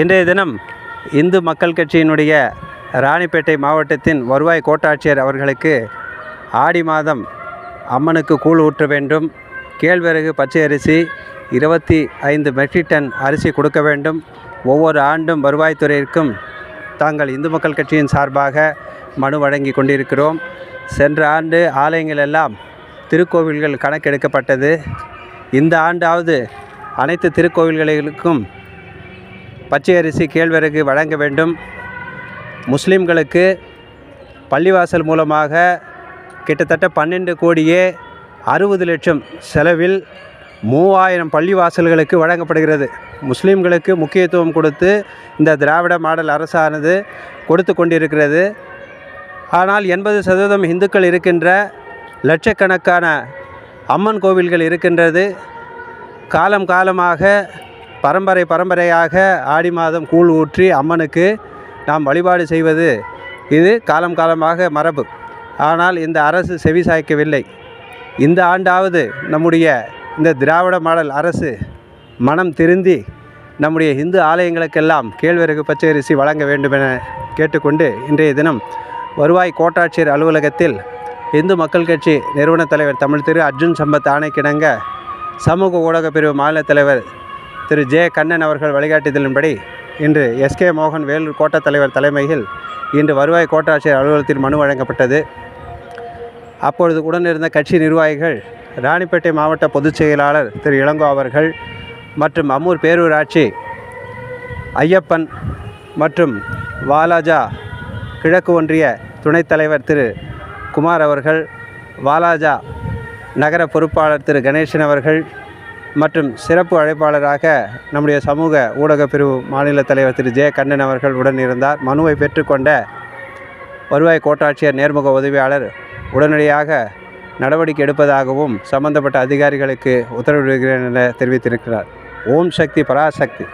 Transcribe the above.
இன்றைய தினம் இந்து மக்கள் கட்சியினுடைய ராணிப்பேட்டை மாவட்டத்தின் வருவாய் கோட்டாட்சியர் அவர்களுக்கு ஆடி மாதம் அம்மனுக்கு கூழ் ஊற்ற வேண்டும் கேழ்வரகு பச்சை அரிசி இருபத்தி ஐந்து மெட்ரிக் டன் அரிசி கொடுக்க வேண்டும். ஒவ்வொரு ஆண்டும் வருவாய்த்துறையிற்கும் தாங்கள் இந்து மக்கள் கட்சியின் சார்பாக மனு வழங்கி கொண்டிருக்கிறோம். சென்ற ஆண்டு ஆலயங்கள் எல்லாம் திருக்கோவில்கள் கணக்கெடுக்கப்பட்டது. இந்த ஆண்டாவது அனைத்து திருக்கோவில்களுக்கும் பச்சை அரிசி கேழ்வரகு வழங்க வேண்டும். முஸ்லீம்களுக்கு பள்ளிவாசல் மூலமாக கிட்டத்தட்ட பன்னெண்டு கோடியே அறுபது லட்சம் செலவில் மூவாயிரம் பள்ளிவாசல்களுக்கு வழங்கப்படுகிறது. முஸ்லீம்களுக்கு முக்கியத்துவம் கொடுத்து இந்த திராவிட மாடல் அரசானது கொடுத்து கொண்டிருக்கிறது. ஆனால் எண்பது சதவீதம் இந்துக்கள் இருக்கின்ற லட்சக்கணக்கான அம்மன் கோவில்கள் இருக்கின்றது. காலம் காலமாக பரம்பரை பரம்பரையாக ஆடி மாதம் கூழ் ஊற்றி அம்மனுக்கு நாம் வழிபாடு செய்வது இது காலம் காலமாக மரபு. ஆனால் இந்த அரசு செவி சாய்க்கவில்லை. இந்த ஆண்டாவது நம்முடைய இந்த திராவிட மாடல் அரசு மனம் திருந்தி நம்முடைய இந்து ஆலயங்களுக்கெல்லாம் கேழ்வரகு பச்சை அரிசி வழங்க வேண்டும் என கேட்டுக்கொண்டு இன்றைய தினம் வருவாய் கோட்டாட்சியர் அலுவலகத்தில் இந்து மக்கள் கட்சி நிறுவன தலைவர் தமிழ் திரு அர்ஜுன் சம்பத் ஆணைக்கிணங்க சமூக ஊடக பிரிவு மாநில தலைவர் திரு ஜே கண்ணன் அவர்கள் வழிகாட்டுதலின்படி இன்று எஸ்கே மோகன் வேலூர் கோட்டத் தலைவர் தலைமையில் இன்று வருவாய் கோட்டாட்சியர் அலுவலகத்தில் மனு வழங்கப்பட்டது. அப்பொழுது உடனிருந்த கட்சி நிர்வாகிகள் ராணிப்பேட்டை மாவட்ட பொதுச் செயலாளர் திரு இளங்கோ அவர்கள் மற்றும் அம்மூர் பேரூராட்சி ஐயப்பன் மற்றும் வாலாஜா கிழக்கு ஒன்றிய துணைத் தலைவர் திரு குமார் அவர்கள் வாலாஜா நகர பொறுப்பாளர் திரு கணேசன் அவர்கள் மற்றும் சிறப்பு அழைப்பாளராக நம்முடைய சமூக ஊடக பிரிவு மாநில தலைவர் திரு. ஜெய கண்ணன் அவர்கள் உடன் இருந்தார். மனுவை பெற்றுக்கொண்ட வருவாய் கோட்டாட்சியர் நேர்முக உதவியாளர் உடனடியாக நடவடிக்கை எடுப்பதாகவும் சம்பந்தப்பட்ட அதிகாரிகளுக்கு உத்தரவிடுகிறேன் என தெரிவித்திருக்கிறார். ஓம் சக்தி பராசக்தி.